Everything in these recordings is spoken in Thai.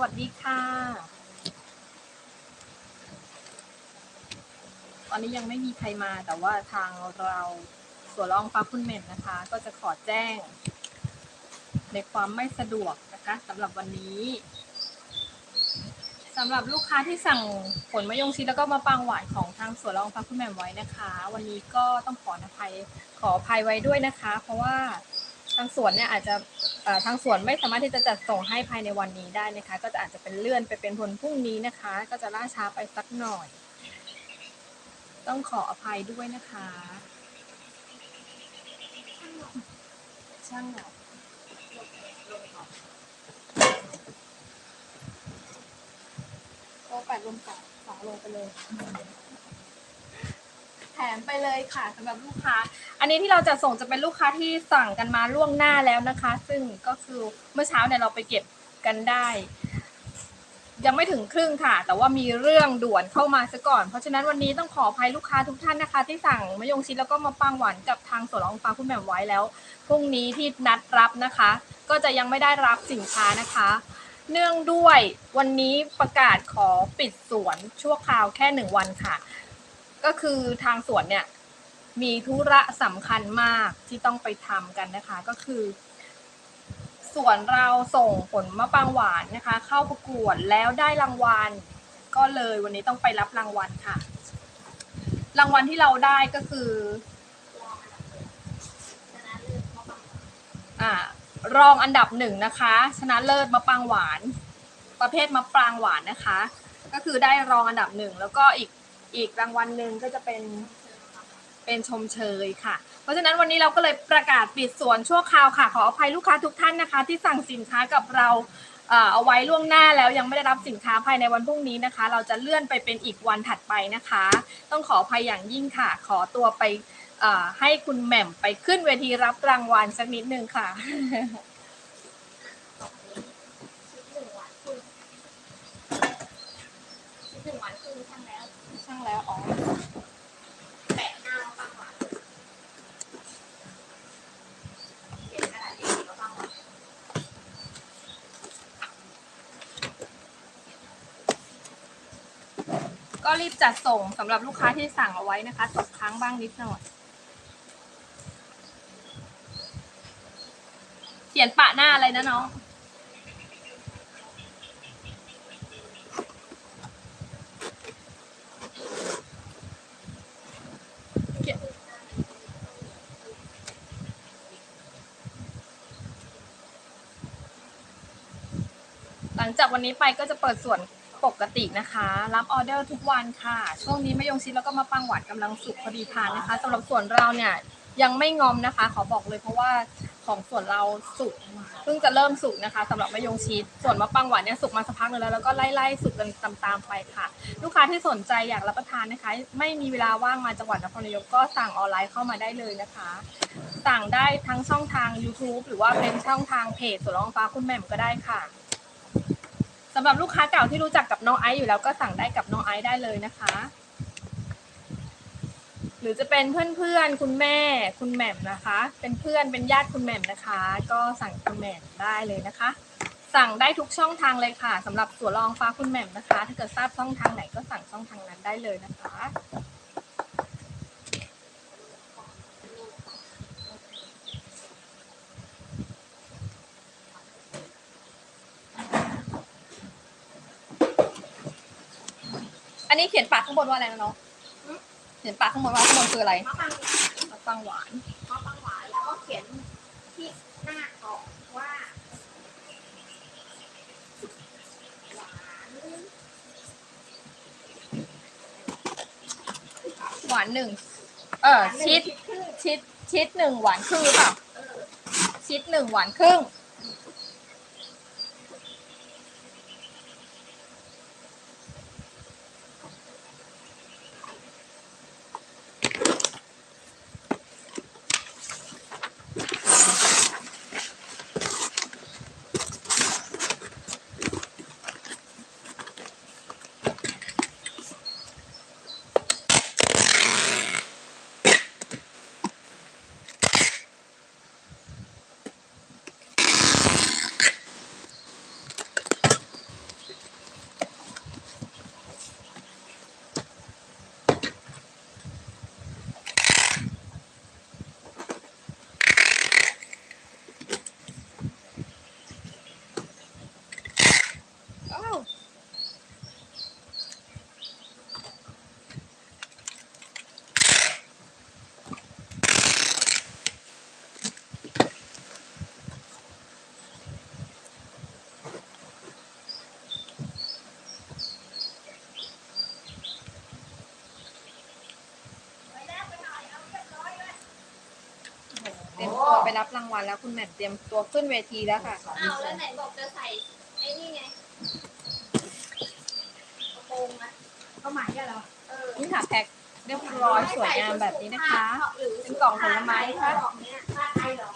วัสดีค่ะ ตอนนี้ยังไม่มีใครมาแต่ว่าทางเราสวนรองฟ้าคุณเหม็นนะคะ ก็จะขอแจ้ง ในความไม่สะดวกนะคะสำหรับวันนี้สำหรับลูกค้าที่สั่งผลมะยงชิดแล้วก็มะปรางหวานของทางสวนรองฟ้าคุณแหม่มไว้นะคะ วันนี้ก็ต้องขออภัยขออภัยไว้ด้วยนะคะ เพราะว่า ทางสวนเนี่ยอาจจะทางสวนไม่สามารถที่จะจัดส่งให้ภายในวันนี้ได้นะคะ ก็จะอาจจะเป็นเลื่อนไปเป็นผลพรุ่งนี้นะคะ ก็จะล่าช้าไปสักหน่อย ต้องขออภัยด้วยนะคะ ช่างเหรอโอ้แปดลมสองสองโลไปเลย แถมไปเลยค่ะสำหรับลูกค้า อันนี้ที่เราจะส่งจะเป็นลูกค้าที่สั่งกันมาล่วงหน้าแล้วนะคะ ซึ่งก็คือเมื่อเช้าเนี่ยเราไปเก็บกันได้ ยังไม่ถึงครึ่งค่ะ แต่ว่ามีเรื่องด่วนเข้ามาซะก่อน เพราะฉะนั้นวันนี้ต้องขออภัยลูกค้าทุกท่านนะคะ ที่สั่งมะยงชิดแล้วก็มาปังหวานกับทางสวนองฟ้าคุณแหม่มไว้แล้วพรุ่งนี้ที่นัดรับนะคะ ก็จะยังไม่ได้รับสินค้านะคะเนื่องด้วยวันนี้ประกาศขอปิดสวนชั่วคราวแค่หนึ่งวันค่ะ ก็คือทางสวนเนี่ยมีธุระสำคัญมากที่ต้องไปทำกันนะคะ ก็คือส่วนเราส่งผลมะปรางหวานนะคะ เข้าประกวดแล้วได้รางวัล ก็เลยวันนี้ต้องไปรับรางวัลค่ะ รางวัลที่เราได้ก็คืออ่ารองอันดับหนึ่งนะคะ ชนะเลิศมะปรางหวาน ประเภทมะปรางหวานนะคะ ก็คือได้รองอันดับหนึ่งแล้วก็อีก อีกรางวัลหนึ่งก็จะเป็นเป็นชมเชยค่ะ เพราะฉะนั้นวันนี้เราก็เลยประกาศปิดสวนชั่วคราวค่ะ ขออภัยลูกค้าทุกท่านนะคะ ที่สั่งสินค้ากับเราเอาไว้ล่วงหน้าแล้วยังไม่ได้รับสินค้าภายในวันพรุ่งนี้นะคะ เราจะเลื่อนไปเป็นอีกวันถัดไปนะคะ ต้องขออภัยอย่างยิ่งค่ะ ขอตัวไปให้คุณแหม่มไปขึ้นเวทีรับรางวัลสักนิดนึงค่ะหนึ่งวันคือช่างแล้ว ช่างแล้วอ๋อแปะหน้าแล้วปังหวานเขียนกระดาษเองแล้วปังหวานก็รีบจัดส่งสำหรับลูกค้าที่สั่งเอาไว้นะคะตกค้างบ้างนิดหน่อย เขียนปะหน้าอะไรนะน้อง ลังจากวันนี้ไปก็จะเปิดส่วนปกตินะคะ รับออเดอร์ทุกวันค่ะ ช่วงนี้มะยงชิดแล้วก็มะปังหวานกำลังสุกพอดีทานนะคะสำหรับส่วนเราเนี่ยยังไม่งอมนะคะ ขอบอกเลยเพราะว่าของส่วนเราสุกเพิ่งจะเริ่มสุกนะคะสำหรับมะยงชิดส่วนมะปังหวานเนี่ยสุกมาสักพักหนึงแล้วแล้วก็ไล่ๆสุกกันตามๆไปค่ะ ลูกค้าที่สนใจอยากรับประทานนะคะ ไม่มีเวลาว่างมาจังหวัดนครนายกก็สั่งออนไลน์เข้ามาได้เลยนะคะ สั่งได้ทั้งช่องทาง YouTube หรือว่าเป็นช่องทางเพจสวนรองฟ้าคุณแหม่มก็ได้ค่ะ สำหรับลูกค้าเก่าที่รู้จักกับน้องไอซ์อยู่แล้วก็สั่งได้กับน้องไอซ์ได้เลยนะคะ หรือจะเป็นเพื่อนๆคุณแม่คุณแหม่มนะคะ เป็นเพื่อนเป็นญาติคุณแหม่มนะคะ ก็สั่งคุณแหม่มได้เลยนะคะ สั่งได้ทุกช่องทางเลยค่ะสำหรับสวนรองฟ้าคุณแหม่มนะคะ ถ้าเกิดทราบช่องทางไหนก็สั่งช่องทางนั้นได้เลยนะคะ นนี้เขียนปากข้างบนว่าอะไรนะน้องเขียนปากข้างบนว่าข้างบนคืออะไรมะปังมะปังหวานมะปังหวานแล้วก็เขียนที่หน้าก่อนว่าหวานหวานหนึ่งเออชิดครึ่งชิดชิดหนึ่งหวานครึ่งหรือเปล่าชิดหนึ่งหวานครึ่ง ไปรับรางวัลแล้วคุณแหม่มเตรียมตัวขึ้นเวทีแล้วค่ะ อ้าวแล้วไหนบอกจะใส่ไอ้นี่ไงกระโปรงอะเข้าหมายกันเหรอเออนี่ค่ะแพ็คเรียบร้อยสวยงามแบบนี้นะคะ หรือเป็นกล่องผลไม้ค่ะ กล่องเนี้ยผ้าไทยเหรอ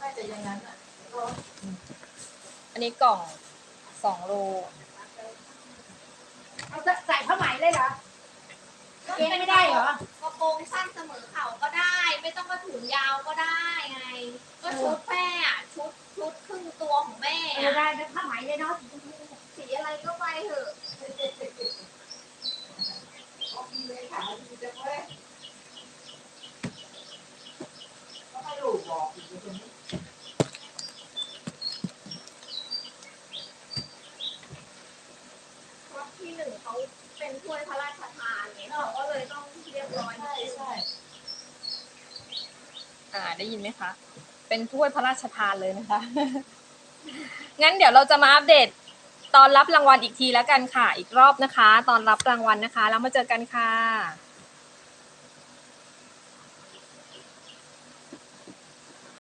น่าจะอย่างนั้นอะอันนี้กล่องสองโล เอาจะใส่ผ้าไหมเลยเหรอ เกงไม่ได้เหรอ กระโปรงสั้นเสมอเข่าก็ได้ ไม่ต้องกระถุงยาวก็ได้ไง ก็ชุดแม่อะชุดชุดครึ่งตัวของแม่เอออะได้เป็นผ้าไหมเลยเนาะ สีอะไรก็ไปเถอะ เพราะที่หนึ่งเขาเป็นถ้วยพระราชทานเนี่ยเขาก็เลยต้องเรียบร้อยนิดนึง อ่า ได้ยินไหมคะ เป็นถ้วยพระราชทานเลยนะคะ งั้นเดี๋ยวเราจะมาอัปเดตตอนรับรางวัลอีกทีแล้วกันค่ะ อีกรอบนะคะ ตอนรับรางวัลนะคะ แล้วมาเจอกันค่ะ